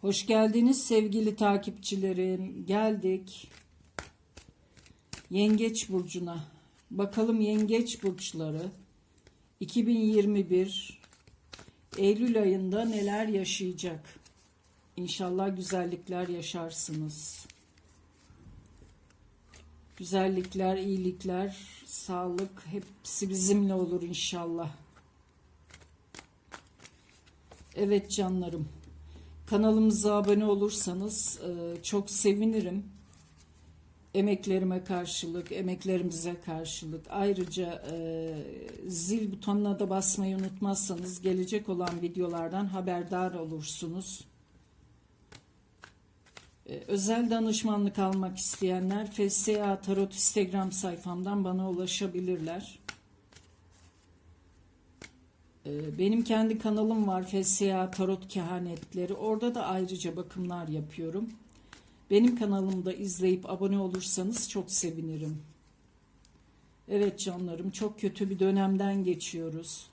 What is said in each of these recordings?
Hoş geldiniz sevgili takipçilerim. Geldik. Yengeç burcuna. Bakalım yengeç burçları 2021 Eylül ayında neler yaşayacak? İnşallah güzellikler yaşarsınız. Güzellikler, iyilikler, sağlık hepsi bizimle olur inşallah. Evet canlarım. Kanalımıza abone olursanız e, çok sevinirim. Emeklerime karşılık, emeklerimize karşılık. Ayrıca e, zil butonuna da basmayı unutmazsanız gelecek olan videolardan haberdar olursunuz. E, özel danışmanlık almak isteyenler FSA Tarot Instagram sayfamdan bana ulaşabilirler. Ee, Benim kendi kanalım var FSA Tarot Kehanetleri. Orada da ayrıca bakımlar yapıyorum. Benim kanalımda izleyip abone olursanız çok sevinirim. Evet canlarım çok kötü bir dönemden geçiyoruz.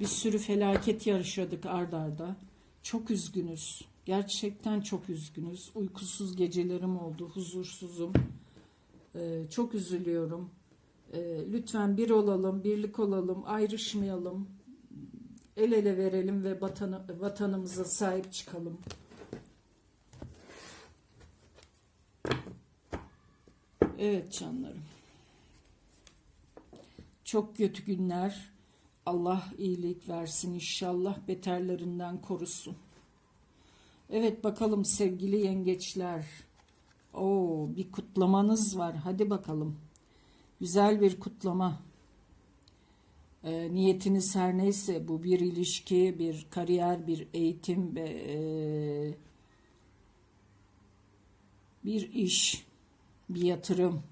Bir sürü felaket yaşadık ard arda. Çok üzgünüz. Gerçekten çok üzgünüz. Uykusuz gecelerim oldu. Huzursuzum. Ee, çok üzülüyorum. Ee, lütfen bir olalım, birlik olalım, ayrışmayalım el ele verelim ve vatanı, vatanımıza sahip çıkalım. Evet canlarım. Çok kötü günler. Allah iyilik versin inşallah beterlerinden korusun. Evet bakalım sevgili yengeçler. Oo bir kutlamanız var. Hadi bakalım. Güzel bir kutlama. E, niyetiniz her neyse bu bir ilişki, bir kariyer, bir eğitim ve e, bir iş, bir yatırım.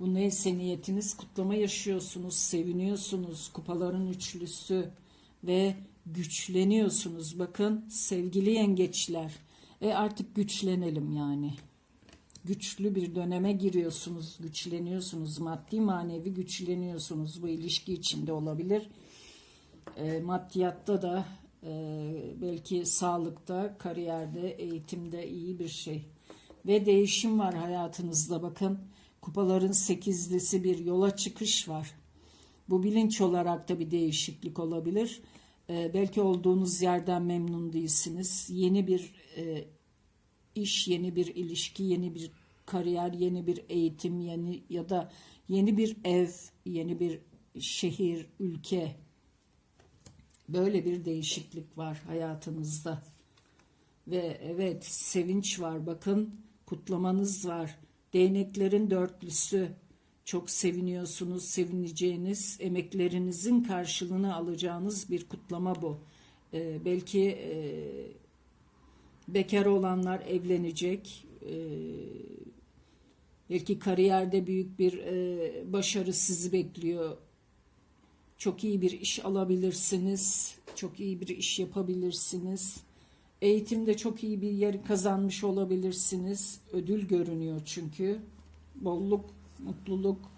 Bu neyse niyetiniz kutlama yaşıyorsunuz, seviniyorsunuz, kupaların üçlüsü ve güçleniyorsunuz. Bakın sevgili yengeçler, e artık güçlenelim yani güçlü bir döneme giriyorsunuz, güçleniyorsunuz, maddi manevi güçleniyorsunuz. Bu ilişki içinde olabilir. E, maddiyatta da e, belki sağlıkta, kariyerde, eğitimde iyi bir şey. Ve değişim var hayatınızda bakın. Kupaların sekizlisi bir yola çıkış var. Bu bilinç olarak da bir değişiklik olabilir. E, belki olduğunuz yerden memnun değilsiniz. Yeni bir e, iş, yeni bir ilişki, yeni bir kariyer, yeni bir eğitim, yeni ya da yeni bir ev, yeni bir şehir, ülke. Böyle bir değişiklik var hayatınızda. Ve evet sevinç var bakın kutlamanız var. Değneklerin dörtlüsü. Çok seviniyorsunuz, sevineceğiniz, emeklerinizin karşılığını alacağınız bir kutlama bu. Ee, belki e, Bekar olanlar evlenecek. Ee, belki kariyerde büyük bir e, başarı sizi bekliyor. Çok iyi bir iş alabilirsiniz. Çok iyi bir iş yapabilirsiniz. Eğitimde çok iyi bir yer kazanmış olabilirsiniz. Ödül görünüyor çünkü. Bolluk, mutluluk.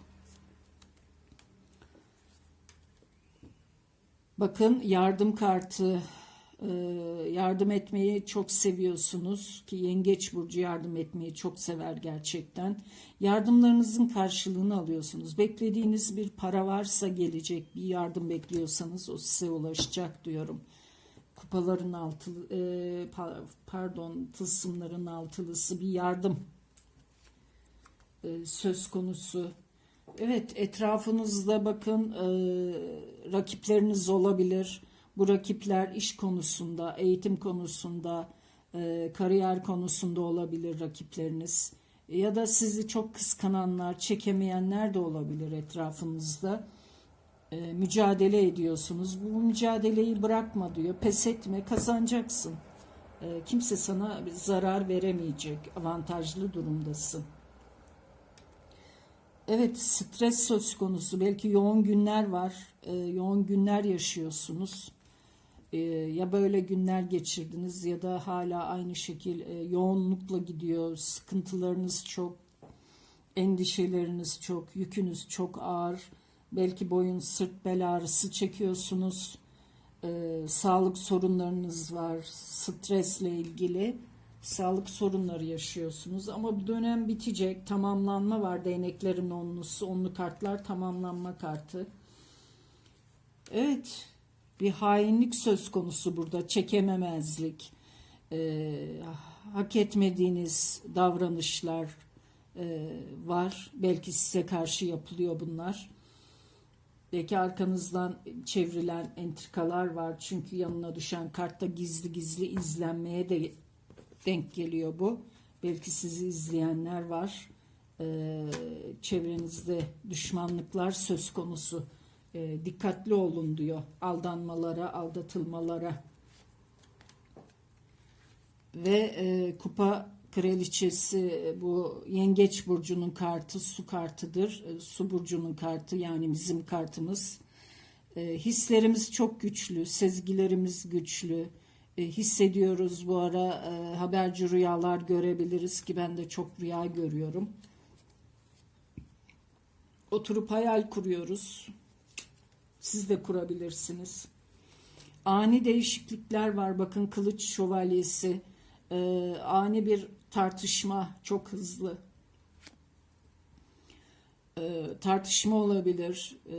Bakın yardım kartı yardım etmeyi çok seviyorsunuz ki yengeç burcu yardım etmeyi çok sever gerçekten. Yardımlarınızın karşılığını alıyorsunuz. Beklediğiniz bir para varsa gelecek bir yardım bekliyorsanız o size ulaşacak diyorum. Kupaların altı e, pardon tılsımların altılısı bir yardım e, söz konusu. Evet etrafınızda bakın e, rakipleriniz olabilir bu rakipler iş konusunda, eğitim konusunda, e, kariyer konusunda olabilir rakipleriniz. Ya da sizi çok kıskananlar, çekemeyenler de olabilir etrafınızda. E, mücadele ediyorsunuz. Bu mücadeleyi bırakma diyor. Pes etme, kazanacaksın. E, kimse sana zarar veremeyecek. Avantajlı durumdasın. Evet, stres söz konusu. Belki yoğun günler var. E, yoğun günler yaşıyorsunuz. Ee, ya böyle günler geçirdiniz ya da hala aynı şekil e, yoğunlukla gidiyor. Sıkıntılarınız çok, endişeleriniz çok, yükünüz çok ağır. Belki boyun, sırt, bel ağrısı çekiyorsunuz. e, sağlık sorunlarınız var, stresle ilgili sağlık sorunları yaşıyorsunuz. Ama bu dönem bitecek, tamamlanma var değneklerin onlusu, onlu kartlar tamamlanma kartı. Evet, bir hainlik söz konusu burada, çekememezlik, e, hak etmediğiniz davranışlar e, var. Belki size karşı yapılıyor bunlar. Belki arkanızdan çevrilen entrikalar var. Çünkü yanına düşen kartta gizli gizli izlenmeye de denk geliyor bu. Belki sizi izleyenler var. Ee, çevrenizde düşmanlıklar söz konusu. Ee, dikkatli olun diyor. Aldanmalara, aldatılmalara. Ve e, kupa kraliçesi bu yengeç burcunun kartı su kartıdır. E, su burcunun kartı yani bizim kartımız. E, hislerimiz çok güçlü, sezgilerimiz güçlü. E, hissediyoruz bu ara e, haberci rüyalar görebiliriz ki ben de çok rüya görüyorum. Oturup hayal kuruyoruz. Siz de kurabilirsiniz. Ani değişiklikler var. Bakın kılıç şövalyesi. Ee, ani bir tartışma çok hızlı. Ee, tartışma olabilir. Ee,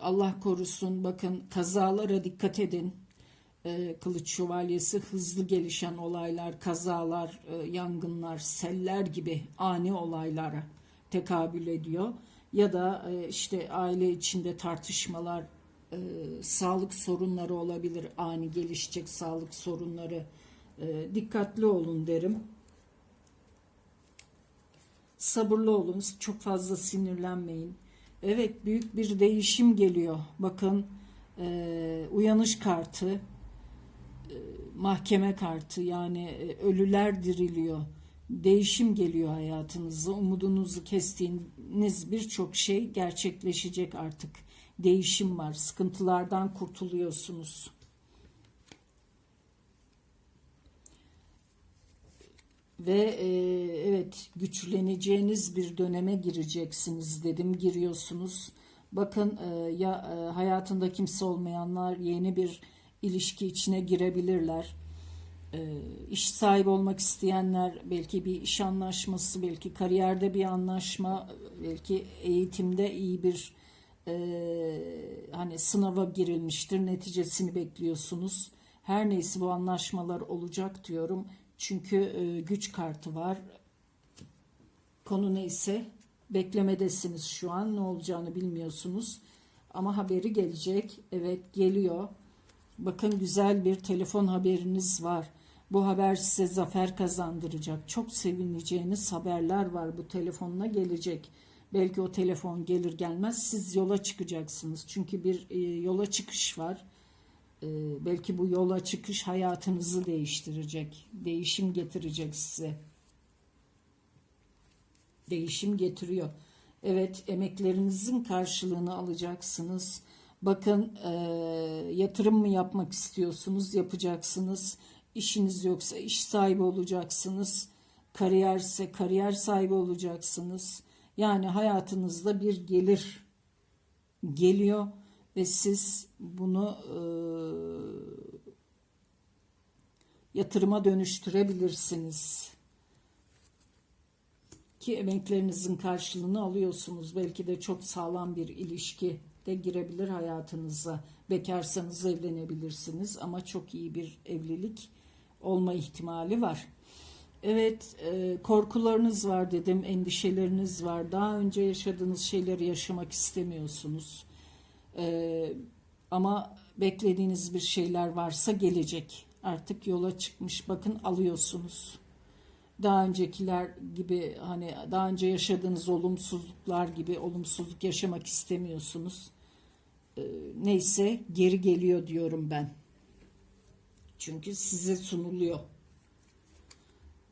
Allah korusun. Bakın kazalara dikkat edin. Ee, kılıç şövalyesi hızlı gelişen olaylar, kazalar, e, yangınlar, seller gibi ani olaylara tekabül ediyor. Ya da e, işte aile içinde tartışmalar, e, sağlık sorunları olabilir, ani gelişecek sağlık sorunları. E, dikkatli olun derim. Sabırlı olun, çok fazla sinirlenmeyin. Evet, büyük bir değişim geliyor. Bakın, uyanış kartı, mahkeme kartı, yani ölüler diriliyor. Değişim geliyor hayatınıza. Umudunuzu kestiğiniz birçok şey gerçekleşecek artık. Değişim var. Sıkıntılardan kurtuluyorsunuz. Ve e, evet güçleneceğiniz bir döneme gireceksiniz dedim. Giriyorsunuz. Bakın e, ya e, hayatında kimse olmayanlar yeni bir ilişki içine girebilirler. E, iş sahibi olmak isteyenler belki bir iş anlaşması, belki kariyerde bir anlaşma, belki eğitimde iyi bir e, hani sınava girilmiştir. Neticesini bekliyorsunuz. Her neyse bu anlaşmalar olacak diyorum. Çünkü e, güç kartı var. Konu neyse beklemedesiniz şu an ne olacağını bilmiyorsunuz. Ama haberi gelecek. Evet geliyor. Bakın güzel bir telefon haberiniz var. Bu haber size zafer kazandıracak. Çok sevineceğiniz haberler var bu telefonla gelecek. Belki o telefon gelir gelmez siz yola çıkacaksınız. Çünkü bir e, yola çıkış var. E, belki bu yola çıkış hayatınızı değiştirecek. Değişim getirecek size. Değişim getiriyor. Evet emeklerinizin karşılığını alacaksınız. Bakın e, yatırım mı yapmak istiyorsunuz yapacaksınız. İşiniz yoksa iş sahibi olacaksınız. Kariyerse kariyer sahibi olacaksınız. Yani hayatınızda bir gelir geliyor ve siz bunu e, yatırıma dönüştürebilirsiniz. Ki emeklerinizin karşılığını alıyorsunuz. Belki de çok sağlam bir ilişki de girebilir hayatınıza. Bekarsanız evlenebilirsiniz ama çok iyi bir evlilik olma ihtimali var. Evet, e, korkularınız var dedim, endişeleriniz var. Daha önce yaşadığınız şeyleri yaşamak istemiyorsunuz. E, ama beklediğiniz bir şeyler varsa gelecek. Artık yola çıkmış, bakın alıyorsunuz. Daha öncekiler gibi hani daha önce yaşadığınız olumsuzluklar gibi olumsuzluk yaşamak istemiyorsunuz. E, neyse geri geliyor diyorum ben. Çünkü size sunuluyor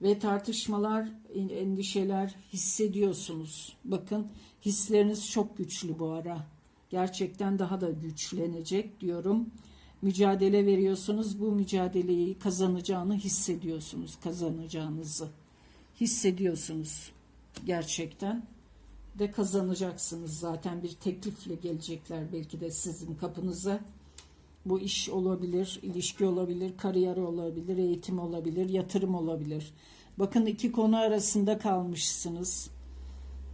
ve tartışmalar, endişeler hissediyorsunuz. Bakın hisleriniz çok güçlü bu ara. Gerçekten daha da güçlenecek diyorum. Mücadele veriyorsunuz. Bu mücadeleyi kazanacağını hissediyorsunuz. Kazanacağınızı hissediyorsunuz. Gerçekten de kazanacaksınız zaten bir teklifle gelecekler belki de sizin kapınıza. Bu iş olabilir, ilişki olabilir, kariyer olabilir, eğitim olabilir, yatırım olabilir. Bakın iki konu arasında kalmışsınız.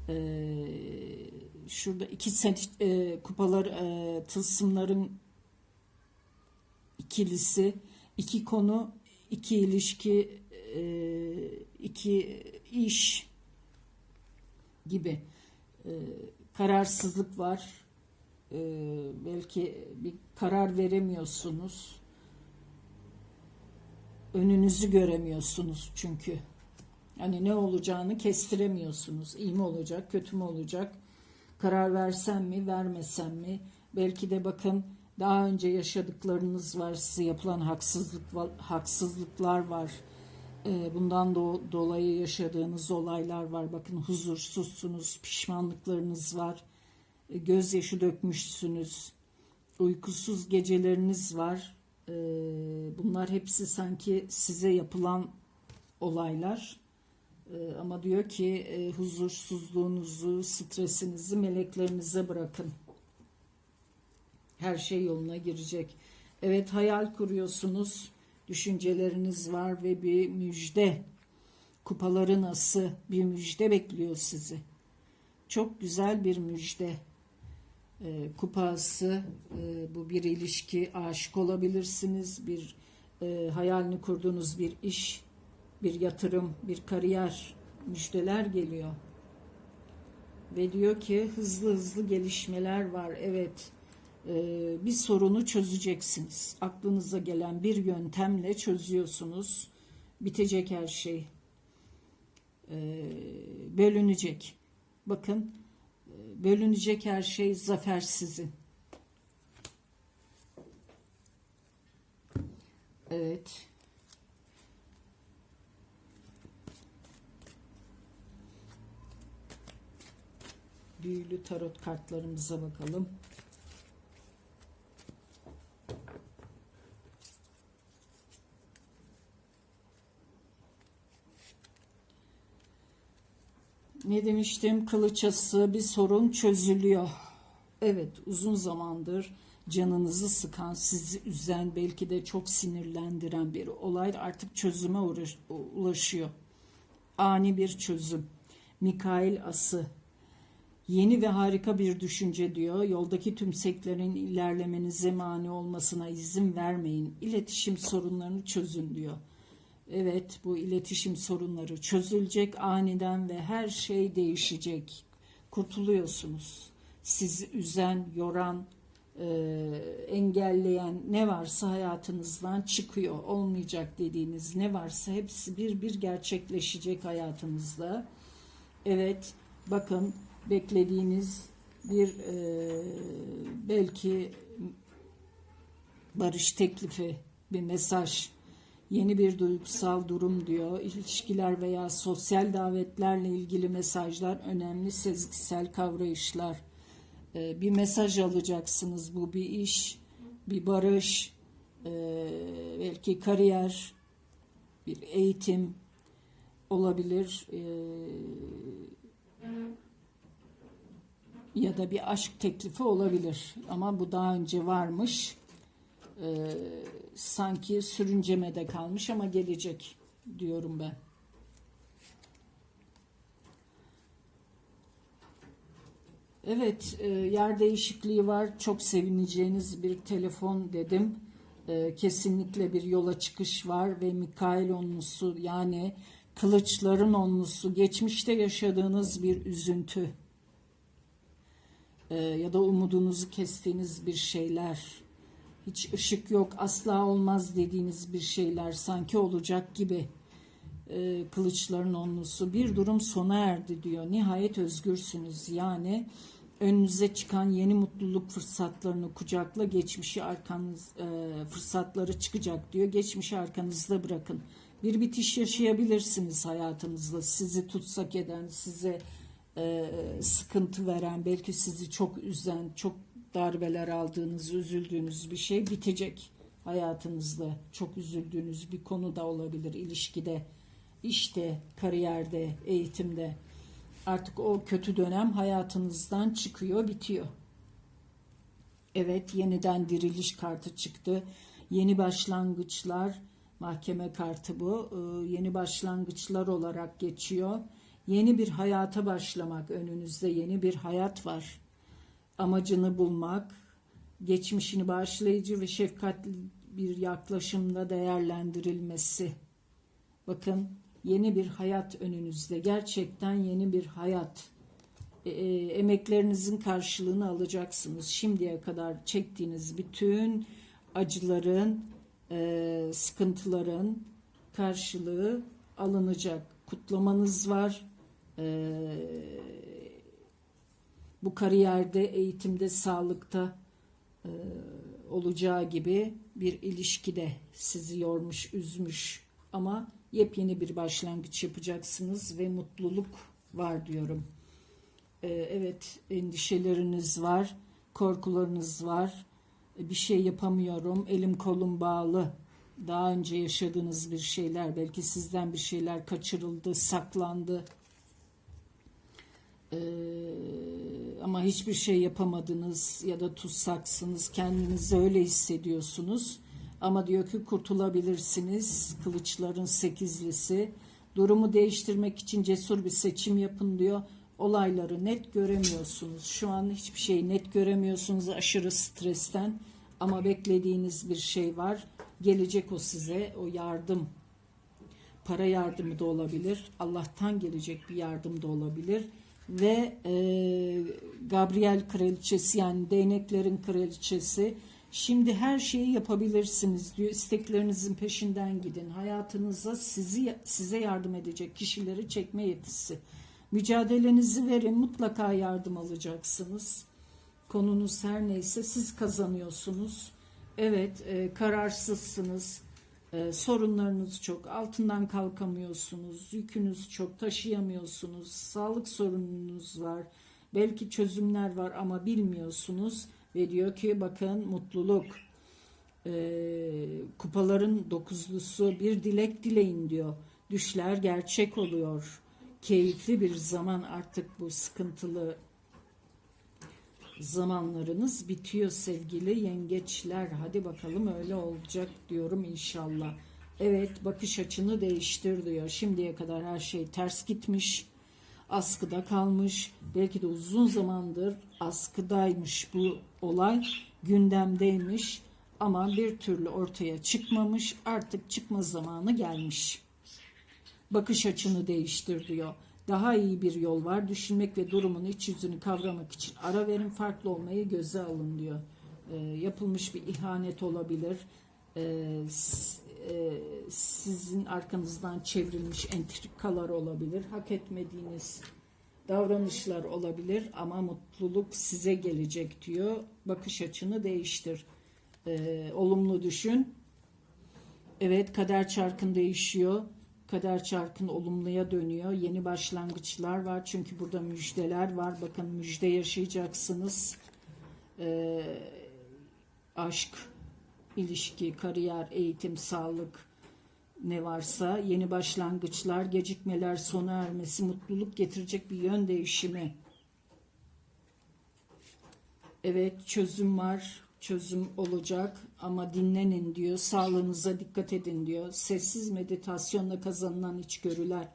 Ee, şurada iki set e, kupalar e, tılsımların ikilisi, iki konu, iki ilişki, e, iki iş gibi e, kararsızlık var. E, belki bir karar veremiyorsunuz. Önünüzü göremiyorsunuz çünkü. Hani ne olacağını kestiremiyorsunuz. İyi mi olacak, kötü mü olacak? Karar versem mi, vermesem mi? Belki de bakın daha önce yaşadıklarınız var, size yapılan haksızlık haksızlıklar var. Ee, Bundan do- dolayı yaşadığınız olaylar var. Bakın huzursuzsunuz, pişmanlıklarınız var. Gözyaşı dökmüşsünüz. Uykusuz geceleriniz var. Ee, Bunlar hepsi sanki size yapılan olaylar. Ee, Ama diyor ki e, huzursuzluğunuzu, stresinizi meleklerinize bırakın. Her şey yoluna girecek. Evet hayal kuruyorsunuz. Düşünceleriniz var ve bir müjde. Kupaların ası bir müjde bekliyor sizi. Çok güzel bir müjde. Ee, kupası e, bu bir ilişki aşık olabilirsiniz. Bir e, hayalini kurduğunuz bir iş bir yatırım bir kariyer müjdeler geliyor. Ve diyor ki hızlı hızlı gelişmeler var. Evet e, bir sorunu çözeceksiniz. Aklınıza gelen bir yöntemle çözüyorsunuz. Bitecek her şey E, bölünecek. Bakın e, bölünecek her şey zafer sizin evet büyülü tarot kartlarımıza bakalım. Ne demiştim? Kılıçası bir sorun çözülüyor. Evet uzun zamandır canınızı sıkan, sizi üzen, belki de çok sinirlendiren bir olay artık çözüme ulaşıyor. Ani bir çözüm. Mikail Ası Yeni ve harika bir düşünce diyor. Yoldaki tümseklerin ilerlemenize mani olmasına izin vermeyin. İletişim sorunlarını çözün diyor. Evet bu iletişim sorunları çözülecek aniden ve her şey değişecek. Kurtuluyorsunuz. Sizi üzen, yoran, e, engelleyen ne varsa hayatınızdan çıkıyor. Olmayacak dediğiniz ne varsa hepsi bir bir gerçekleşecek hayatınızda. Evet bakın beklediğiniz bir e, belki barış teklifi, bir mesaj, yeni bir duygusal durum diyor. İlişkiler veya sosyal davetlerle ilgili mesajlar önemli sezgisel kavrayışlar. E, bir mesaj alacaksınız. Bu bir iş, bir barış, e, belki kariyer, bir eğitim olabilir. E, ya da bir aşk teklifi olabilir. Ama bu daha önce varmış. Ee, sanki sürüncemede kalmış ama gelecek diyorum ben. Evet, e, yer değişikliği var. Çok sevineceğiniz bir telefon dedim. E, kesinlikle bir yola çıkış var ve Mikail onlusu yani kılıçların onlusu, geçmişte yaşadığınız bir üzüntü e, ya da umudunuzu kestiğiniz bir şeyler, hiç ışık yok, asla olmaz dediğiniz bir şeyler sanki olacak gibi e, kılıçların onlusu bir durum sona erdi diyor. Nihayet özgürsünüz. Yani önünüze çıkan yeni mutluluk fırsatlarını kucakla geçmişi arkanız e, fırsatları çıkacak diyor. Geçmişi arkanızda bırakın. Bir bitiş yaşayabilirsiniz hayatınızda. Sizi tutsak eden, size e, sıkıntı veren, belki sizi çok üzen, çok darbeler aldığınız, üzüldüğünüz bir şey bitecek hayatınızda. Çok üzüldüğünüz bir konu da olabilir ilişkide, işte, kariyerde, eğitimde. Artık o kötü dönem hayatınızdan çıkıyor, bitiyor. Evet, yeniden diriliş kartı çıktı. Yeni başlangıçlar, mahkeme kartı bu. Ee, yeni başlangıçlar olarak geçiyor. Yeni bir hayata başlamak önünüzde yeni bir hayat var. Amacını bulmak, geçmişini bağışlayıcı ve şefkatli bir yaklaşımla değerlendirilmesi. Bakın yeni bir hayat önünüzde. Gerçekten yeni bir hayat. E, e, emeklerinizin karşılığını alacaksınız. Şimdiye kadar çektiğiniz bütün acıların, e, sıkıntıların karşılığı alınacak. Kutlamanız var. E, bu kariyerde, eğitimde, sağlıkta e, olacağı gibi bir ilişkide sizi yormuş, üzmüş ama yepyeni bir başlangıç yapacaksınız ve mutluluk var diyorum. Ee, evet, endişeleriniz var, korkularınız var. Ee, Bir şey yapamıyorum, elim kolum bağlı. Daha önce yaşadığınız bir şeyler, belki sizden bir şeyler kaçırıldı, saklandı. Ee, ama hiçbir şey yapamadınız ya da tutsaksınız, kendinizi öyle hissediyorsunuz. Ama diyor ki kurtulabilirsiniz. Kılıçların sekizlisi. Durumu değiştirmek için cesur bir seçim yapın diyor. Olayları net göremiyorsunuz. Şu an hiçbir şeyi net göremiyorsunuz aşırı stresten. Ama beklediğiniz bir şey var. Gelecek o size, o yardım. Para yardımı da olabilir. Allah'tan gelecek bir yardım da olabilir. Ve e, Gabriel kraliçesi yani değneklerin kraliçesi Şimdi her şeyi yapabilirsiniz diyor. İsteklerinizin peşinden gidin. Hayatınıza sizi size yardım edecek kişileri çekme yetisi. Mücadelenizi verin. Mutlaka yardım alacaksınız. Konunuz her neyse siz kazanıyorsunuz. Evet, e, kararsızsınız. E, sorunlarınız çok. Altından kalkamıyorsunuz. Yükünüz çok. Taşıyamıyorsunuz. Sağlık sorununuz var. Belki çözümler var ama bilmiyorsunuz ve diyor ki bakın mutluluk e, kupaların dokuzlusu bir dilek dileyin diyor. Düşler gerçek oluyor. Keyifli bir zaman artık bu sıkıntılı zamanlarınız bitiyor sevgili yengeçler. Hadi bakalım öyle olacak diyorum inşallah. Evet bakış açını değiştir diyor. Şimdiye kadar her şey ters gitmiş askıda kalmış. Belki de uzun zamandır askıdaymış bu olay, gündemdeymiş ama bir türlü ortaya çıkmamış. Artık çıkma zamanı gelmiş. Bakış açını değiştir diyor. Daha iyi bir yol var. Düşünmek ve durumun iç yüzünü kavramak için ara verin, farklı olmayı göze alın diyor. E, yapılmış bir ihanet olabilir. E, e, sizin arkanızdan çevrilmiş entrikalar olabilir. Hak etmediğiniz davranışlar olabilir ama mutluluk size gelecek diyor. Bakış açını değiştir. E, olumlu düşün. Evet kader çarkın değişiyor. Kader çarkın olumluya dönüyor. Yeni başlangıçlar var. Çünkü burada müjdeler var. Bakın müjde yaşayacaksınız. Ee, aşk, ilişki, kariyer, eğitim, sağlık ne varsa yeni başlangıçlar, gecikmeler sona ermesi, mutluluk getirecek bir yön değişimi. Evet çözüm var, çözüm olacak ama dinlenin diyor, sağlığınıza dikkat edin diyor. Sessiz meditasyonla kazanılan içgörüler,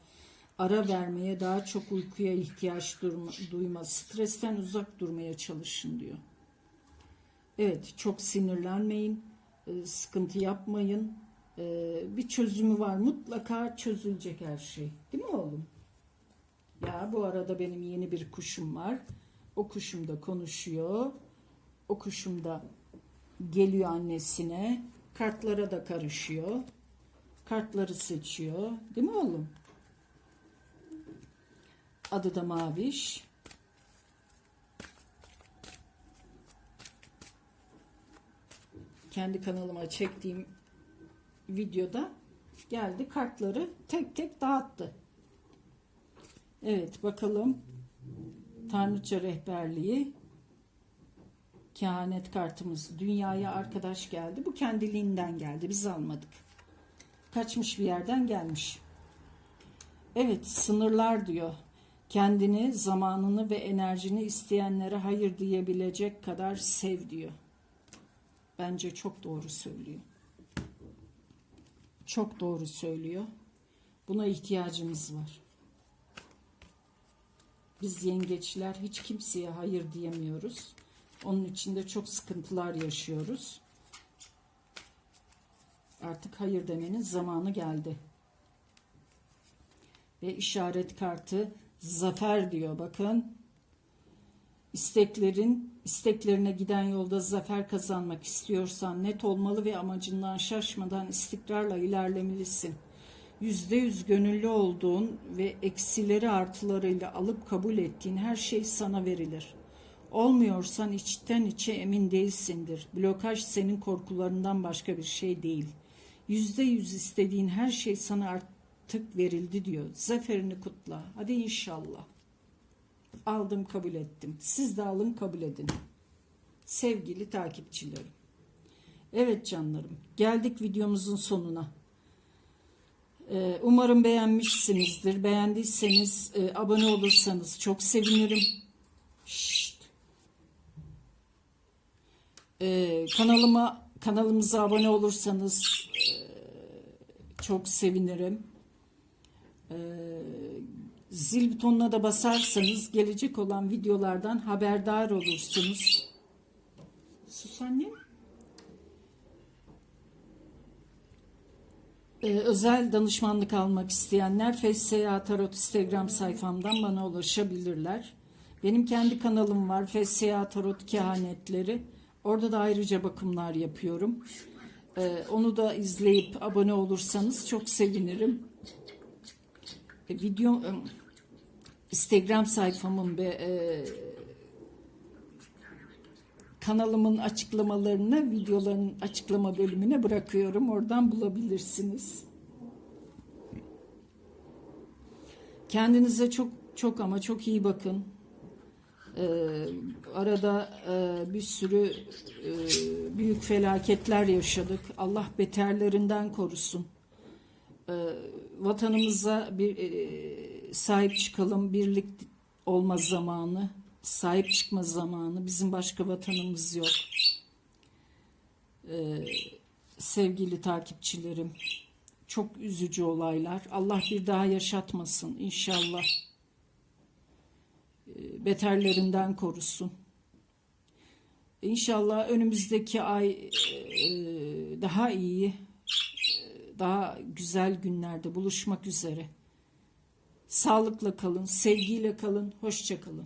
ara vermeye daha çok uykuya ihtiyaç durma, duyma, stresten uzak durmaya çalışın diyor. Evet çok sinirlenmeyin e, sıkıntı yapmayın. E, bir çözümü var. Mutlaka çözülecek her şey. Değil mi oğlum? Ya bu arada benim yeni bir kuşum var. O kuşum da konuşuyor. O kuşum da geliyor annesine. Kartlara da karışıyor. Kartları seçiyor. Değil mi oğlum? Adı da Maviş. kendi kanalıma çektiğim videoda geldi kartları tek tek dağıttı. Evet bakalım Tanrıça rehberliği kehanet kartımız dünyaya arkadaş geldi. Bu kendiliğinden geldi. Biz almadık. Kaçmış bir yerden gelmiş. Evet sınırlar diyor. Kendini, zamanını ve enerjini isteyenlere hayır diyebilecek kadar sev diyor. Bence çok doğru söylüyor. Çok doğru söylüyor. Buna ihtiyacımız var. Biz yengeçler hiç kimseye hayır diyemiyoruz. Onun için de çok sıkıntılar yaşıyoruz. Artık hayır demenin zamanı geldi. Ve işaret kartı zafer diyor bakın. İsteklerin isteklerine giden yolda zafer kazanmak istiyorsan net olmalı ve amacından şaşmadan istikrarla ilerlemelisin. Yüzde yüz gönüllü olduğun ve eksileri artılarıyla alıp kabul ettiğin her şey sana verilir. Olmuyorsan içten içe emin değilsindir. Blokaj senin korkularından başka bir şey değil. Yüzde yüz istediğin her şey sana artık verildi diyor. Zaferini kutla. Hadi inşallah. Aldım kabul ettim. Siz de alın kabul edin. Sevgili takipçilerim. Evet canlarım. Geldik videomuzun sonuna. Ee, Umarım beğenmişsinizdir. Beğendiyseniz e, abone olursanız çok sevinirim. Şşt. Ee, kanalıma kanalımıza abone olursanız e, çok sevinirim. Ee, zil butonuna da basarsanız gelecek olan videolardan haberdar olursunuz. Sus anne. Ee, özel danışmanlık almak isteyenler FSA Tarot Instagram sayfamdan bana ulaşabilirler. Benim kendi kanalım var FSA Tarot Kehanetleri. Orada da ayrıca bakımlar yapıyorum. Ee, onu da izleyip abone olursanız çok sevinirim. E, video e, Instagram sayfamın ve e, kanalımın açıklamalarını videoların açıklama bölümüne bırakıyorum. Oradan bulabilirsiniz. Kendinize çok çok ama çok iyi bakın. Ee, arada e, bir sürü e, büyük felaketler yaşadık. Allah beterlerinden korusun. Ee, vatanımıza bir e, sahip çıkalım. Birlik olma zamanı, sahip çıkma zamanı. Bizim başka vatanımız yok. Ee, sevgili takipçilerim, çok üzücü olaylar. Allah bir daha yaşatmasın inşallah. Ee, beterlerinden korusun. İnşallah önümüzdeki ay e, daha iyi, e, daha güzel günlerde buluşmak üzere. Sağlıkla kalın, sevgiyle kalın, hoşça kalın.